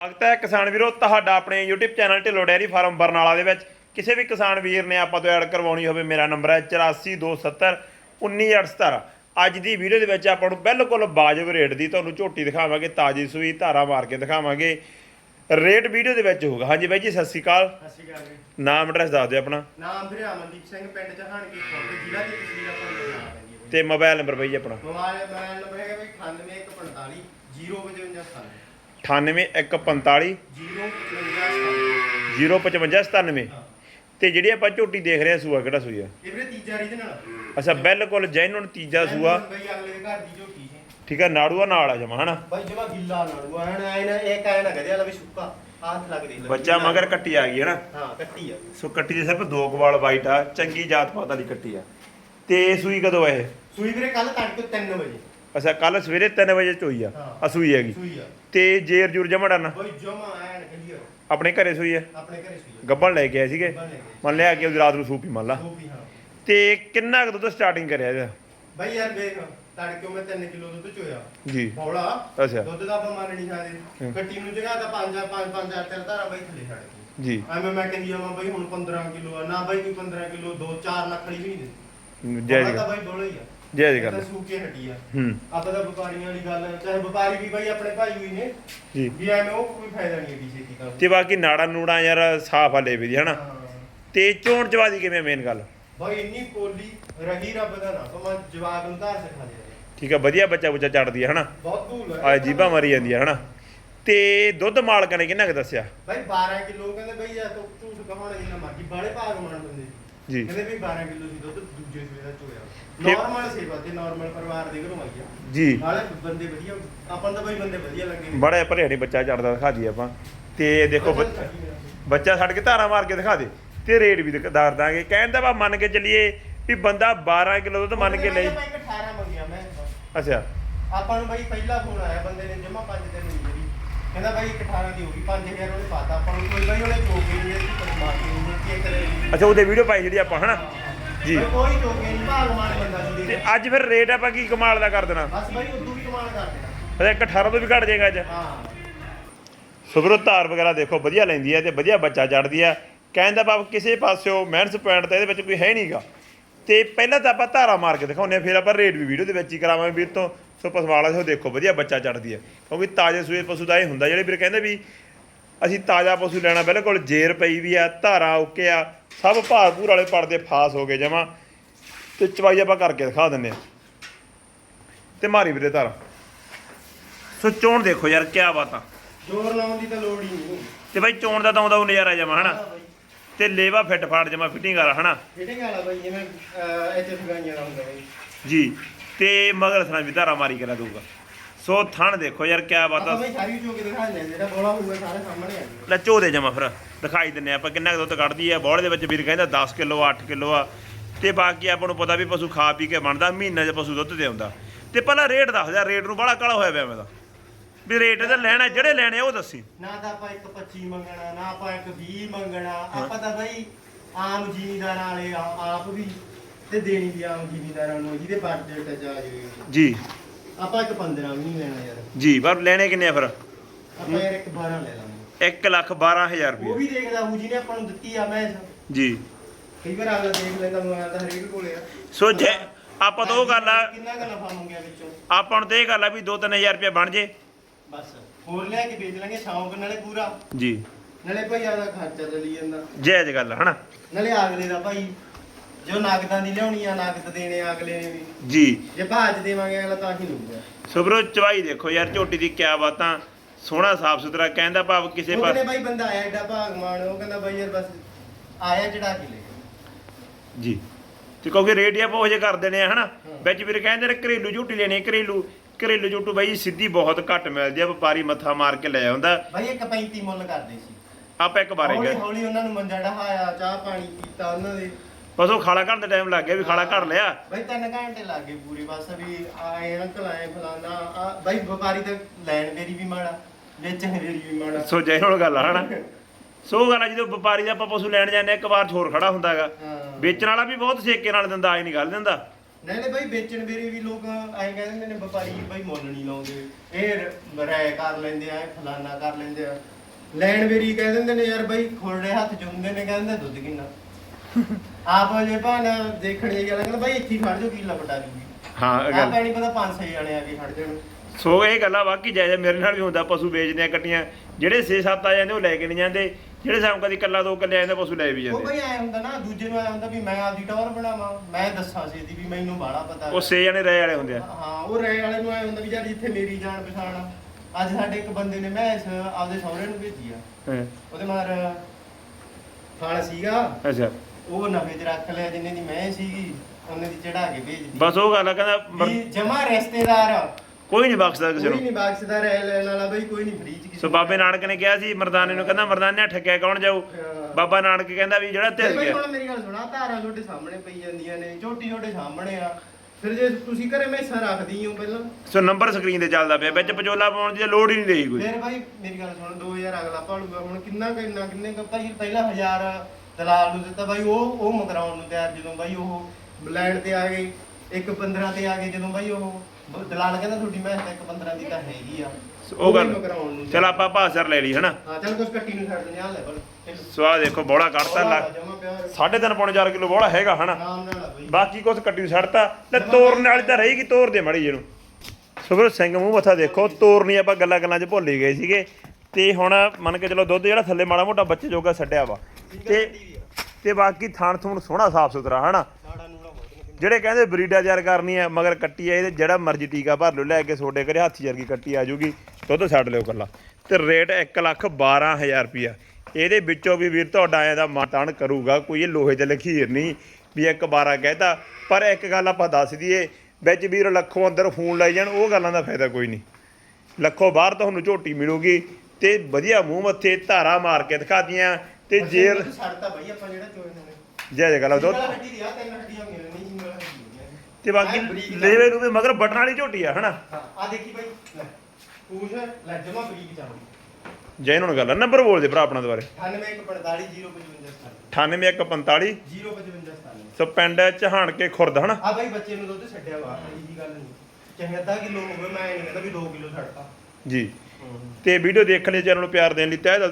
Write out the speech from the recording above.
ਸਵਾਗਤ ਹੈ ਕਿਸਾਨ ਵੀਰੋ ਤੁਹਾਡਾ ਆਪਣੇ YouTube channel Dhillon dairy farm Barnala ਦੇ ਵਿੱਚ। ਕਿਸੇ ਵੀ ਕਿਸਾਨ ਵੀਰ ਨੇ ਆਪਾਂ ਤੋਂ ਐਡ ਕਰਵਾਉਣੀ ਹੋਵੇ ਮੇਰਾ ਨੰਬਰ ਹੈ 8427 19817 ਅੱਜ ਦੀ ਵੀਡੀਓ ਦੇ ਵਿੱਚ ਆਪਾਂ ਨੂੰ ਬਿਲਕੁਲ ਵਾਜਬ ਰੇਟ ਦੀ ਤੁਹਾਨੂੰ ਝੋਟੀ ਦਿਖਾਵਾਂਗੇ ਤਾਜੀ ਸੂਈ ਧਾਰਾ ਮਾਰ ਕੇ ਦਿਖਾਵਾਂਗੇ। ਰੇਟ ਵੀਡੀਓ ਦੇ ਵਿੱਚ ਹੋਊਗਾ। ਹਾਂਜੀ ਬਾਈ ਜੀ ਸਤਿ ਸ਼੍ਰੀ ਅਕਾਲ। ਸਤਿ ਸ਼੍ਰੀ ਅਕਾਲ ਜੀ। ਨਾਮ ਐਡਰੈਸ ਦੱਸ ਦਿਓ ਆਪਣਾ। ਨਾਮ ਵੀਰੇ ਅਮਨਦੀਪ ਸਿੰਘ ਪਿੰਡ ਚਹਾਨ ਕੀ ਖੋਤੇ ਜ਼ਿਲ੍ਹਾ ਦੀ ਤਸਵੀਰ ਆਪਾਂ ਨੂੰ ਦਿਖਾ ਦਿੰਦੀ ਹੈ ਤੇ ਮੋਬਾਈਲ ਨੰਬਰ ਬਾਈ ਜੀ ਆਪਣਾ। ਮੋਬਾਈਲ ਨੰਬਰ ਹੈਗਾ ਬਈ 98145 055 98145 055 05597 ਹਾਂ ਤੇ ਜਿਹੜੀ ਆਪਾਂ ਝੋਟੀ ਦੇਖ ਰਹੇ ਹਾਂ ਸੂਆ ਕਿਹੜਾ ਸੂਆ ਇਹ ਵੀਰੇ ਤੀਜਾ ਰੀਜਨ ਨਾਲ ਅੱਛਾ ਬਿਲਕੁਲ ਜੈਨੂਨ ਤੀਜਾ ਸੂਆ। ਬਈ ਅਗਲੇ ਦੇ ਘਰ ਦੀ ਝੋਟੀ ਸੀ ਠੀਕ ਹੈ ਨਾੜੂਆ ਨਾਲ ਆ ਜਮਾ ਹਨਾ? ਬਈ ਜਮਾ ਗਿੱਲਾ ਨਾੜੂ ਐਨ ਐਨ ਇਹ ਕਹਿ ਨਾ ਕਰਿਆ ਵੀ ਸੁੱਕਾ ਹੱਥ ਲੱਗ ਦੇ ਬੱਚਾ ਮਗਰ ਕੱਟੀ ਆ ਗਈ ਹੈ ਨਾ ਹਾਂ ਕੱਟੀ ਆ। ਸੋ ਕੱਟੀ ਦੇ ਸਿਰਫ ਦੋ ਕਵਾਲ ਵਾਈਟ ਆ ਚੰਗੀ ਜਾਤ ਪਾਤ ਵਾਲੀ ਕੱਟੀ ਆ। ਤੇ ਇਹ ਸੂਈ ਕਦੋਂ ਇਹ? ਸੂਈ ਵੀਰੇ ਕੱਲ ਤੜਕੇ 3 ਵਜੇ। ਅੱਛਾ ਕੱਲ ਸਵੇਰੇ 3 ਵਜੇ ਚੋਈ ਆ। ਹਾਂ। ਆ ਸੂਈ ਹੈਗੀ। ਸੂਈ ਆ। ਤੇ ਜੇਰ ਜੂਰ ਜਮਾ ਡਨ ਬਈ ਜਮਾ ਐਨ ਕਲੀਅਰ ਆਪਣੇ ਘਰੇ ਸੂਈ ਆ? ਆਪਣੇ ਘਰੇ ਸੂਈ ਆ। ਗੱਬਣ ਲੈ ਕੇ ਆਏ ਸੀਗੇ। ਮੰਨ ਲਿਆ ਕਿ ਉਹਦੀ ਰਾਤ ਨੂੰ ਸੂਪੀ ਮੰਨ ਲਾ। ਹਾਂ ਤੇ ਕਿੰਨਾ ਕੁ ਦੁੱਧ ਸਟਾਰਟਿੰਗ ਕਰਿਆ ਇਹਦਾ? ਬਈ ਯਾਰ ਦੇਖ ਤੜਕੇ ਮੈਂ 3 ਕਿਲੋ ਦੁੱਧ ਚੋਇਆ। ਜੀ। ਬੌਲਾ। ਅੱਛਾ। ਦੁੱਧ ਦਾ ਆਪਾਂ ਮੰਨ ਨਹੀਂ ਹੂੰ। ਸਕਦੇ ਕੱਟੀ ਨੂੰ ਜਗ੍ਹਾ ਤਾਂ 5 5 5 ਚਾਰ ਚਾਰ ਧਾਰਾ ਬਈ ਥੱਲੇ ਛੱਡ ਕੇ। ਜੀ। ਐਵੇਂ ਮੈਂ ਕਹਿੰਦੀ ਆ ਬਈ ਹੁਣ 15 ਕਿਲੋ ਆ ਨਾ ਬਈ ਕੋਈ 15 ਕਿਲੋ 2 4 ਲੱਖ ਵਾਲੀ ਵੀ ਨਹੀਂ ਦਿੰਦੀ ਜੈ ਬੌਲਾ ਜੀ ਤਾਂ ਬਈ ਬੋਲਾ ਹੀ ਆ। ਜੈ ਜੀ ਕਰ ਤਾਂ ਸੂਕ ਹਟੀ ਆ। ਹੂੰ। ਆਪਾਂ ਤਾਂ ਵਪਾਰੀਆਂ ਵਾਲੀ ਗੱਲ ਚਾਹੇ ਵਪਾਰੀ ਵੀ ਬਈ ਆਪਣੇ ਭਾਈ ਹੋਈ ਨੇ। ਜੀ। ਵੀ ਐਵੇਂ ਉਹ ਕੋਈ ਫਾਇਦਾ ਨਹੀਂ ਹੈ ਛੇਤੀ ਦਾ। ਤੇ ਬਾਕੀ ਨਾੜਾ ਨੂੜਾ ਯਾਰ ਸਾਫ਼ ਆ ਲੈ ਵੀ ਦੀ ਹਨਾ। ਤੇ ਚੋਣ ਚਵਾਦੀ ਕਿਵੇਂ ਮੇਨ ਗੱਲ? ਬਈ ਇੰਨੀ ਪੋਲੀ ਰਹੀ ਰੱਬ ਦਾ ਨਾ ਭਾਵੇਂ ਜਵਾਬ ਧਾਰ ਸਿਖਾ ਦੇ ਠੀਕ ਆ ਵਧੀਆ ਬੱਚਾ ਬੁੱਚਾ ਚੜਦੀ ਹੈ ਹਨਾ? ਬਹੁਤ ਧੂਲ ਆ। ਜੀਭਾਂ ਮਰੀ ਜਾਂਦੀ ਹੈ ਹਨਾ? ਤੇ ਦੁੱਧ ਮਾਲਕਾਂ ਨੇ ਕਿੰਨਾ ਕੁ ਦੱਸਿਆ? ਭਾਈ 12 ਕਿਲੋ ਕਹਿੰਦੇ ਬਈ ਜਾਂ ਤੂੰ ਝੂਠ ਕਹਾਉਣਾ ਜਿੰਨਾ ਮਰਜ਼ੀ ਬਾਲੇ ਭਾਗ ਦਿੰਦੇ ਸੀ ਜੀ। ਕਹਿੰਦੇ ਵੀ 12 ਕਿਲੋ ਸੀ ਦੁੱਧ ਦੂਜੇ ਸਵੇਰ ਦਾ ਚੋਇਆ। ਨਾਰਮਲ ਸੇਵਾ ਤੇ ਨਾਰਮਲ ਪਰਿਵਾਰ ਦੇ ਘਰੋਂ ਆਈ ਆ। ਜੀ। ਨਾਲੇ ਬੰਦੇ ਵਧੀਆ ਆਪਾਂ ਤਾਂ ਬਈ ਬੰਦੇ ਵਧੀਆ ਲੱਗੇ ਨੇ। ਬੜਾ ਭਰਿਆੜੀ ਬੱਚਾ ਚੜਦਾ ਦਿਖਾ ਦਈਏ ਆਪਾਂ। ਤੇ ਦੇਖੋ ਬੱਚਾ ਬੱਚਾ- ਸਾਡੀ ਮੇਰਾ। ਬੱਚਾ ਛੱਡ ਕੇ ਧਾਰਾ ਮਾਰ ਕੇ ਦਿਖਾ ਦੇ। ਤੇ ਰੇਟ ਵੀ ਦਿਖ- ਦੱਸ ਦਾਂਗੇ। ਕਹਿਣ ਦਾ ਵਾ ਮੰਨ ਕੇ ਚੱਲੀਏ ਵੀ ਬੰਦਾ 12 ਕਿਲੋ ਦੁੱਧ ਮੰਨ ਕੇ ਲਈ ਆਪਾਂ ਇੱਕ 18 ਮੰਗਿਆ ਮੈਂ। ਅੱਛਾ। ਆਪਾਂ ਨੂੰ ਬਈ ਪਹਿਲਾ ਫੋਨ ਆਇਆ ਬੰਦੇ ਨੇ ਜਮਾ 5 ਦਿਨ ਨਹੀਂ ਕਹਿੰਦਾ ਇੱਕ 18 ਦੀ ਹੋ ਗਈ 5000 ਉਹਨੇ ਪਾਤਾ ਆਪਾਂ ਨੂੰ ਕੋਈ ਬਾਈ ਉਹਨੇ ਚੋਕੇ ਨਹੀਂ ਇਹ ਪਰਮਾ ਕੇ ਨਹੀਂ ਕੀ ਕਰੇ ਅੱਛਾ ਉਹਦੇ ਵੀਡੀਓ ਪਾਈ ਜਿਹੜੀ ਆਪਾਂ ਹਨਾ? ਜੀ। ਕੋਈ ਚੋਕੇ ਨਹੀਂ ਭਾਗਮਾਨ ਬੰਦਾ ਸੀ। ਤੇ ਅੱਜ ਫਿਰ ਰੇਟ ਆਪਾਂ ਕੀ ਕਮਾਲ ਦਾ ਕਰ ਦੇਣਾ? ਬਸ ਬਾਈ ਉਦੋਂ ਵੀ ਕਮਾਲ ਕਰ ਦੇਣਾ। ਅੱਛਾ ਇੱਕ 18 ਤੋਂ ਵੀ ਘਟ ਜਾਏਗਾ ਅੱਜ। ਹਾਂ। ਸੁਬਰੋ ਧਾਰ ਵਗੈਰਾ ਦੇਖੋ ਵਧੀਆ ਲੈਂਦੀ ਹੈ ਤੇ ਵਧੀਆ ਬੱਚਾ ਚੜਦੀ ਆ ਕਹਿਣ ਦਾ ਭਾਵ ਕਿਸੇ ਪਾਸਿਓ ਮੈਨਸ ਪੁਆਇੰਟ ਤਾਂ ਇਹਦੇ ਵਿੱਚ ਕੋਈ ਹੈ ਨਹੀਂਗਾ ਤੇ ਪਹਿਲਾਂ ਤਾਂ ਆਪਾਂ ਧਾਰਾ ਮਾਰ ਕੇ ਦਿਖਾਉਂਦੇ ਆ ਫਿਰ ਆਪਾਂ ਰੇਟ ਵੀ ਵੀਡੀਓ ਦੇ ਵਿੱਚ ਹੀ ਕਰਾਵਾਂਗੇ ਵੀਰ ਤੋਂ। ਸੋ ਪਸਵਾਲਾ ਸੋ ਦੇਖੋ ਵਧੀਆ ਬੱਚਾ ਚੜਦੀ ਹੈ। ਕਿਉਂਕਿ ਤਾਜ਼ੇ ਸੂਏ ਪਸ਼ੂ ਦਾ ਇਹ ਹੁੰਦਾ ਜਿਹੜੇ ਵੀਰ ਕਹਿੰਦੇ ਵੀ ਅਸੀਂ ਤਾਜ਼ਾ ਪਸ਼ੂ ਲੈਣਾ ਬਿਲਕੁਲ ਜੇਰ ਪਈ ਵੀ ਆ ਧਾਰਾ ਓਕੇ ਆ ਸਭ ਭਾਰਪੂਰ ਵਾਲੇ ਪੜਦੇ ਫਾਸ ਹੋ ਗਏ ਜਮਾ। ਤੇ ਚਵਾਈ ਆਪਾਂ ਕਰਕੇ ਦਿਖਾ ਦਿੰਨੇ ਆ ਤੇ ਮਾਰੀ ਵੀਰੇ ਧਾਰਾ। ਸੋ ਚੋਣ ਦੇਖੋ ਯਾਰ ਕੀ ਬਾਤ ਆ। ਜ਼ੋਰ ਲਾਉਣ ਦੀ ਤਾਂ ਲੋੜ ਹੀ ਨਹੀਂ। ਤੇ ਬਾਈ ਚੋਣ ਦਾ ਤਾਂ ਆਉਂਦਾ ਉਹ ਨਜ਼ਾਰਾ ਜਮਾ ਹਨਾ? ਤੇ ਲੇਵਾ ਫਿੱਟ ਫਾੜ ਜਮਾ ਫਿਟਿੰਗ ਵਾਲਾ ਹਨਾ? ਫਿਟਿੰਗ ਵਾਲਾ ਬਾਈ ਜਿਵੇਂ ਇੱਥੇ ਫਗਾਈਆਂ ਦਾ ਹੁੰਦਾ ਬਾਈ। ਜੀ। ਤੇ ਮਗਰ ਸਨਾ ਵੀ ਧਾਰਾ ਮਾਰੀ ਕਰਾ ਦਊਗਾ। ਸੋ ਥਣ ਦੇਖੋ ਯਾਰ ਕੀ ਬਾਤ ਆਪਾਂ ਆ ਬਾਈ ਸਾਰੀ ਚੋਕੇ ਦਿਖਾਉਂਦੇ ਆ ਜਿਹੜਾ ਬੋਲਾ ਹੋਊਗਾ ਸਾਰੇ ਸਾਹਮਣੇ ਆ। ਜਾਊਗਾ ਲੈ ਝੋਦੇ ਜਮਾ ਫਿਰ ਦਿਖਾਈ ਦਿੰਨੇ ਆਪਾਂ ਕਿੰਨਾ ਕੁ ਦੁੱਧ ਕੱਢਦੀ ਆ। ਬੋਲੇ ਦੇ ਵਿੱਚ ਵੀਰ ਕਹਿੰਦਾ 10 ਕਿਲੋ 8 ਕਿਲੋ ਆ। ਤੇ ਬਾਕੀ ਆਪਾਂ ਨੂੰ ਪਤਾ ਵੀ ਪਸ਼ੂ ਖਾ ਪੀ ਕੇ ਬਣਦਾ ਮਹੀਨਾ ਚ ਪਸ਼ੂ ਦੁੱਧ ਦੇ ਆਉਂਦਾ ਤੇ ਪਹਿਲਾਂ ਰੇਟ ਦੱਸ ਜਾ ਰੇਟ ਨੂੰ ਬੜਾ ਕਾਲਾ ਹੋਇਆ ਪਿਆ ਮੈਂ ਤਾਂ। ਵੀ ਰੇਟ ਇਹਦਾ ਲੈਣਾ ਜਿਹੜੇ ਲੈਣੇ ਆ ਉਹ ਦੱਸੀ। ਨਾ ਤਾਂ ਆਪਾਂ ਇੱਕ 25 ਮੰਗਣਾ ਨਾ ਆਪਾਂ ਇੱਕ 20 ਮੰਗਣਾ। ਆਪਾਂ ਤਾਂ ਬਾਈ ਆਮ ਜ਼ਿਮੀਦਾਰਾਂ ਵਾਲੇ ਆ- ਆਪ ਵੀ ਤੇ ਦੇਣੀ ਵੀ ਆਮ ਜ਼ਿਮੀਦਾਰਾਂ ਨੂੰ ਜਿਹਦੇ ਬਜਟ ਜਾ ਜਾਵੇ ਜੀ। ਆਪਾਂ ਇੱਕ 15 ਵੀ ਨਹੀਂ ਲੈਣਾ ਯਾਰ। ਜੀ ਪਰ ਲੈਣੇ ਕਿੰਨੇ ਆ ਫਿਰ? ਆਪਾਂ ਯਾਰ ਇੱਕ 12 ਲੈ ਲਾਂਗੇ। 1 ਲੱਖ 12000 ਉਹ ਰੁਪਏ। ਵੀ ਦੇਖਦਾ ਹੂ ਜਿਹਨੇ ਆਪਾਂ ਨੂੰ ਦਿੱਤੀ ਆ ਮੈਂ ਜੀ। ਕਈ ਵਾਰ ਅਗਲਾ ਦੇਖ ਲੈਂਦਾ ਮੋਬਾਈਲ ਤਾਂ ਹਰੇਕ ਕੋਲੇ ਆ। ਸੋ ਜੇ ਆਪਾਂ ਤਾਂ ਉਹ ਗੱਲ ਆ ਕਿੰਨਾ ਕੁ ਨਫਾ ਮੰਗਿਆ ਵਿੱਚੋਂ? ਆਪਾਂ ਨੂੰ ਤੇ ਇਹ ਗੱਲ ਆ ਵੀ 2-3000 ਰੁਪਏ ਬਣ ਜੇ। ਬਸ। ਹੋਰ ਲਿਆ ਕੇ ਵੇਚ ਲਾਂਗੇ ਸ਼ੌਂਕ ਨਾਲੇ ਪੂਰਾ। ਜੀ। ਨਾਲੇ ਭਾਈ ਆਦਾ ਖਰਚਾ ਚੱਲੀ ਜਾਂਦਾ। ਜਾਇਜ਼ ਗੱਲ ਆ, ਹਨਾ? ਨਾਲੇ ਅਗਲੇ ਦਾ ਭਾਈ ਜੋ ਨਗਦਾਂ ਦੀ ਲਿਆਉਣੀ ਆ ਨਗਦ ਦੇਣੇ ਆ ਅਗਲੇ ਨੇ ਵੀ। ਜੀ। ਜੇ ਭਾਜ ਦੇਵਾਂਗੇ ਅਗਲਾ ਤਾਂ ਹੀ ਲਊਗਾ। ਸੁਬਰੋ ਚਵਾਈ ਦੇਖੋ ਯਾਰ ਝੋਟੀ ਦੀ ਕਿਆ ਬਾਤਾਂ ਸੋਹਣਾ ਸਾਫ਼ ਸੁਥਰਾ ਕਹਿੰਦਾ ਭਾਵ ਕਿਸੇ ਉਹ ਪਾਸ ਕਹਿੰਦੇ ਬਾਈ ਬੰਦਾ ਆਇਆ ਐਡਾ ਭਾਗਮਾਨ ਉਹ ਕਹਿੰਦਾ ਬਾਈ ਯਾਰ ਬਸ ਆਇਆ ਚੜਾ ਕੇ ਲੈ। ਜੀ। ਤੇ ਕਿਉਂਕਿ ਰੇਟ ਹੀ ਆਪਾਂ ਉਹ ਜੇ ਕਰ ਦੇਣੇ ਆ ਹਨਾ। ਵਿੱਚ ਵੀਰ ਕਹਿੰਦੇ ਨੇ ਘਰੇਲੂ ਝੂਟੀ ਲੈਣੀ ਘਰੇਲੂ ਘਰੇਲੂ ਝੂਟੂ ਬਾਈ ਸਿੱਧੀ ਬਹੁਤ ਘੱਟ ਮਿਲਦੀ ਆ ਵਪਾਰੀ ਮੱਥਾ ਮਾਰ ਕੇ ਲੈ ਆਉਂਦਾ। ਬਾਈ ਇੱਕ 35 ਮੁੱਲ ਕਰਦੇ ਸੀ। ਆਪਾਂ ਇੱਕ ਵਾਰੇ ਹੌਲੀ ਗਏ। ਹੌਲੀ ਉਹਨਾਂ ਨੂੰ ਮੰਜਾ ਢਹਾਇਆ ਚਾਹ ਪਾਣੀ ਕੀਤਾ ਉਹਨਾਂ ਦੇ। ਬਸ ਉਹ ਖਾਲਾ ਘਰ ਦਾ ਟਾਈਮ ਲੱਗ ਗਿਆ ਵੀ ਖਾਲਾ ਘੜ ਲਿਆ। ਬਾਈ ਤਿੰਨ ਘੰਟੇ ਲੱਗ ਗਏ ਪੂਰੇ ਬਸ ਵੀ ਆਏ ਅੰਕਲ ਆਏ ਫਲਾਨਾ ਆ ਬਾਈ ਵਪਾਰੀ ਤਾਂ ਲੈਣ ਮੇਰੀ ਵੀ ਮਾੜਾ ਵੇਚਣ ਮੇਰੀ ਵੀ ਮਾੜਾ। ਸੋ ਜੈ ਹੁਣ ਗੱਲ ਆ ਹਨਾ? ਸੋ ਉਹ ਗੱਲ ਆ ਜਦੋਂ ਵਪਾਰੀ ਦਾ ਆਪਾਂ ਪਸ਼ੂ ਲੈਣ ਜਾਂਦੇ ਆ, ਇੱਕ ਵਾਰ ਹੋਰ ਖੜਾ ਹੁੰਦਾਗਾ। ਹਾਂ। ਵੇਚਣ ਵਾਲਾ ਵੀ ਬਹੁਤ ਸੇਕੇ ਨਾਲ ਦਿੰਦਾ ਆਈ ਨਹੀਂ ਗੱਲ ਦਿੰਦਾ। ਨਹੀਂ ਨਹੀਂ ਬਾਈ ਵੇਚਣ ਵੇਰੇ ਵੀ ਲੋਕ ਐਂ ਕਹਿੰਦੇ ਨੇ ਵਪਾਰੀ ਬਾਈ ਮੁੱਲ ਨਹੀਂ ਲਾਉਂਦੇ। ਇਹ ਰਾਇ ਕਰ ਲੈਂਦੇ ਆ ਇਹ ਫਲਾਨਾ ਕਰ ਲੈਂਦੇ ਆ। ਲੈਣ ਵੇਰੀ ਕਹਿ ਦਿੰਦੇ ਨੇ ਯਾਰ ਬਾਈ ਖੋੜੇ ਹੱਥ ਚ ਹੁੰਦੇ ਨੇ ਕਹਿੰਦੇ ਦੁੱਧ ਕਿੰਨਾ? ਆਪ ਜੇ ਭਾਣਾ ਦੇਖਣੀ ਗੱਲ ਕਹਿੰਦਾ ਬਾਈ ਇੱਥੇ ਹੀ ਖੜ ਜਾਓ ਕੀਲਾ ਪਟਾ ਲਈ ਹਾਂ ਇਹ ਆਪ ਗੱਲ ਨਹੀਂ ਪਤਾ ਪੰਜ ਛੇ ਜਣੇ ਆ ਕੇ ਖੜ ਜਾਣ। ਸੋ ਇਹ ਗੱਲਾਂ ਵਾਕਈ ਜਾਇਜ਼ ਆ, ਮੇਰੇ ਨਾਲ ਵੀ ਹੁੰਦਾ ਪਸ਼ੂ ਵੇਚਦੇ ਆ ਕੱਟੀਆਂ। ਜਿਹੜੇ 6-7 ਆ ਜਾਂਦੇ ਉਹ ਲੈ ਕੇ ਨਹੀਂ ਜਾਂਦੇ। ਜਿਹੜੇ ਸਾਮ ਕਦੀ ਕੱਲਾ ਦੋ ਕੱਲੇ ਆ ਜਾਂਦੇ ਪਸ਼ੂ ਲੈ ਵੀ ਉਹ ਜਾਂਦੇ। ਬਈ ਐ ਹੁੰਦਾ ਨਾ ਦੂਜੇ ਨੂੰ ਐ ਹੁੰਦਾ ਵੀ ਮੈਂ ਆਪਦੀ ਟੌਰ ਬਣਾਵਾਂ ਮੈਂ ਦੱਸਾਂ ਸੀ ਦੀ ਵੀ ਮੈਨੂੰ ਬਾਹਲਾ ਪਤਾ। ਉਹ 6 ਜਣੇ ਰਹਿ ਵਾਲੇ ਹੁੰਦੇ ਆ। ਹਾਂ ਉਹ ਰਹਿ ਵਾਲੇ ਨੂੰ ਐ ਹੁੰਦਾ ਵੀ ਯਾਰ ਜਿੱਥੇ ਮੇਰੀ ਜਾਣ ਪਛਾਣ ਆ। ਅੱਜ ਸਾਡੇ ਇੱਕ ਬੰਦੇ ਨੇ ਮੈਂ ਇਸ ਆਪਦੇ ਸਹੁਰੇ ਨੂੰ ਭੇਜੀ ਆ। ਹਾਂ, ਉਹਦੇ ਮਗਰ ਫਲ ਸੀਗਾ। ਅੱਛਾ। ਉਹ ਨਵੇਂ ਚ ਰੱਖ ਲਿਆ ਜਿੰਨੇ ਦੀ ਮੈਂ ਸੀਗੀ ਉਹਨੇ ਦੀ ਚੜਾ ਕੇ ਭੇਜ ਦਿੱਤੀ। ਬਸ ਉਹ ਗੱਲ ਆ ਕਹਿੰਦਾ ਮਰ- ਜਮਾ ਰਿਸ਼ਤੇਦਾਰ ਕੋਈ ਨਹੀਂ ਬਖਸ਼ਦਾ ਕਿਸੇ ਕੋਈ ਨੂੰ। ਨਹੀਂ ਬਾਕਸਦਾਰ ਐ ਲੈਣ ਵਾਲਾ ਬਈ ਕੋਈ ਨਹੀਂ ਫ੍ਰੀ ਚ ਕਿਸੇ ਸੋ ਬਾਬੇ ਨਾਨਕ ਨੇ ਕਿਹਾ ਸੀ ਮਰਦਾਨੇ ਨੂੰ ਕਹਿੰਦਾ ਮਰਦਾਨੇ ਠੱਗਿਆ ਕੌਣ ਜਾਊ? ਹਾਂ। ਬਾਬਾ ਨਾਨਕ ਕਹਿੰਦਾ ਵੀ ਜਿਹੜਾ ਤੇ ਧਿਰ ਬਈ ਗਿਆ। ਹੁਣ ਮੇਰੀ ਗੱਲ ਸੁਣਾ ਧਾਰਾਂ ਤੁਹਾਡੇ ਸਾਹਮਣੇ ਪਈ ਜਾਂਦੀਆਂ ਨੇ ਝੋਟੀ ਤੁਹਾਡੇ ਸਾਹਮਣੇ ਆ। ਫਿਰ ਜੇ ਤੁਸੀਂ ਘਰੇ ਮੈਸਾਂ ਰੱਖਦੀ ਹੋ ਪਹਿਲਾਂ? ਸੋ ਨੰਬਰ ਸਕਰੀਨ ਤੇ ਚੱਲਦਾ ਪਿਆ ਵਿੱਚ ਪਚੋਲਾ ਪਾਉਣ ਦੀ ਤਾਂ ਲੋੜ ਹੀ ਨਹੀਂ ਰਹੀ ਕੋਈ। ਫਿਰ ਭਾਈ ਮੇਰੀ ਗੱਲ ਸੁਣ 2000 ਅਗਲਾ ਭਾਲੂਗਾ ਹੁਣ ਕਿੰਨਾ ਕਿੰਨਾ ਕਿੰਨੇ ਕੁ ਭਾਈ ਪਹਿਲਾਂ 1000 ਦਲਾਲ ਨੂੰ ਦਿੱਤਾ ਭਾਈ ਉਹ ਉਹ ਮਗਰਾਉਣ ਨੂੰ ਤਿਆਰ ਜਦੋਂ ਭਾਈ ਉਹ ਲੈਣ ਤੇ ਆ ਗਏ ਇੱਕ 15 ਤੇ ਆ ਗਏ ਜਦੋਂ ਭਾਈ ਉਹ ਬ- ਦਲਾਲ ਕਹਿੰਦਾ ਤੁਹਾਡੀ ਮੈਂ ਇੱਕ 15 ਦੀ ਤਾਂ ਹੈਗੀ ਆ। ਉਹ ਗੱਲ ਵੀ ਮਗਰਾਉਣ ਨੂੰ ਚਲ ਆਪਾਂ ਭਾਸਰ ਲੈ ਲਈ ਹਨਾ? ਹਾਂ ਚੱਲ ਕੁਛ ਕੱਟੀ ਨੂੰ ਛੱਡ ਦਿੰਦੇ ਆ ਲੈ ਬਲ। ਸੋ ਆਹ ਦੇਖੋ ਬੋੜਾ ਕੱਟਤਾ ਲੱਗ ਜਮਾ ਪਿਆਰ। ਸਾਢੇ ਤਿੰਨ ਪੌਣੇ 4 ਕਿਲੋ ਬੋੜਾ ਹੈਗਾ ਹਨਾ? ਆਰਾਮ ਨਾਲ ਆ ਭਾਈ ਬਾਕੀ ਕੁਛ ਕੱਟੀ ਨੂੰ ਛੱਡਤਾ ਤੇ ਤੋਰਨ ਵਾਲੀ ਤਾਂ ਰਹੇਗੀ ਤੋਰ ਦੇ ਮੜੀ ਜਿਹਨੂੰ ਸੁਬਰ ਸਿੰਘ ਮੂੰਹ ਮੱਥਾ ਦੇਖੋ ਤੋਰਨੀ ਆਪਾਂ ਗੱਲਾਂ ਗੱਲਾਂ 'ਚ ਭੁੱਲ ਹੀ ਗਏ ਸੀਗੇ। ਤੇ ਹੁਣ ਮੰਨ ਕੇ ਚਲੋ ਦੁੱਧ ਜਿਹੜਾ ਥੱਲੇ ਮਾੜਾ ਮੋਟਾ ਬੱਚੇ ਜੋਗਾ ਛੱਡਿਆ ਵਾ। ਤੇ ਤੇ ਬਾਕੀ ਥਾਣ ਥੂਣ ਸੋਹਣਾ ਸਾਫ਼ ਸੁਥਰਾ, ਹਨਾ? ਸਾੜਾ ਜਿਹੜੇ ਕਹਿੰਦੇ ਬਰੀਡਾ ਤਿਆਰ ਕਰਨੀ ਹੈ, ਮਗਰ ਕੱਟੀ ਆ ਇਹਦੇ ਜਿਹੜਾ ਮਰਜ਼ੀ ਟੀਕਾ ਭਰ ਲਓ, ਲੈ ਕੇ ਛੋਡੇ ਘਰੇ ਹਾਥੀ ਵਰਗੀ ਕੱਟੀ ਆ ਜੂਗੀ ਦੁੱਧ ਛੱਡ ਲਿਓ ਕੱਲਾ ਤੇ ਰੇਟ 1 ਲੱਖ 12000 ਰੁਪਿਆ ਇਹਦੇ ਵਿੱਚੋਂ ਵੀ ਵੀਰ ਤੁਹਾਡਾ ਐਂ ਦਾ ਮਾਤਾਨ ਕਰੂਗਾ, ਕੋਈ ਇਹ ਲੋਹੇ ਦੇ ਲਖੀਰ ਨਹੀਂ ਵੀ ਇੱਕ 12 ਕਹਿਤਾ। ਪਰ ਇੱਕ ਗੱਲ ਆਪਾਂ ਦੱਸ ਦਈਏ, ਵਿੱਚ ਵੀਰ ਲੱਖੋਂ ਅੰਦਰ ਫੋਨ ਲਾਈ ਜਾਣ, ਉਹ ਗੱਲਾਂ ਦਾ ਫਾਇਦਾ ਕੋਈ ਨਹੀਂ। ਲੱਖੋਂ ਬਾਹਰ ਤੁਹਾਨੂੰ ਝੋਟੀ ਮਿਲੂਗੀ ਤੇ ਵਧੀਆ ਮੂੰਹ ਮੱਥੇ ਧਾਰਾ ਮਾਰ ਕੇ ਦਿਖਾਦੀਆਂ ਤੇ ਜੇਰ ਛੱਡਤਾ ਭਾਈ ਆਪਾਂ ਜਿਹੜਾ ਚੋਏ ਨੇ ਜੈ ਜੈ ਗੱਲ ਹੱਡੀ ਦੀ। ਆ ਤਿੰਨ ਹੱਡੀਆਂ ਮਿਲਣੀ ਸਿੰਗਲ ਹੱਡੀ ਦੀਆਂ। ਤੇ ਬਾਕੀ। ਲੇਵੇ ਨੂੰ ਵੀ ਮਗਰ ਬਟਨ ਵਾਲੀ ਝੋਟੀ ਆ ਹਨਾ? ਆ ਦੇਖੀ ਲੈ ਪੂਛ ਲੈ ਜਮਾ ਬਰੀਕ ਚਾਹੁੰਦੀ ਜੈ ਇਹਨਾਂ ਨੂੰ ਗੱਲ ਆ। ਨੰਬਰ ਬੋਲ ਦੇ ਭਰਾ ਆਪਣਾ ਦੁਬਾਰੇ। 9145 055 98145 055 ਸੋ ਪਿੰਡ ਚਹਾਣ ਕੇ ਖੁਰਦ ਹਨਾ? ਆ ਭਾਈ ਬੱਚੇ ਨੂੰ ਦੁੱਧ ਛੱਡਿਆ ਵਾ ਇਹ ਜੀ ਗੱਲ ਨਹੀਂ। ਚਾਹੇ ਅੱਧਾ ਕਿਲੋ ਹੋਵੇ ਮੈਂ ਨਹੀਂ ਕਹਿੰਦਾ ਵੀ 2 ਕਿਲੋ ਛੱਡਤਾ। ਜੀ। ਤੇ ਵੀਡੀਓ ਦੇਖਣ ਲਈ ਚੈਨਲ ਨੂੰ ਪਿਆਰ ਦੇਣ ਲਈ ਤਹਿ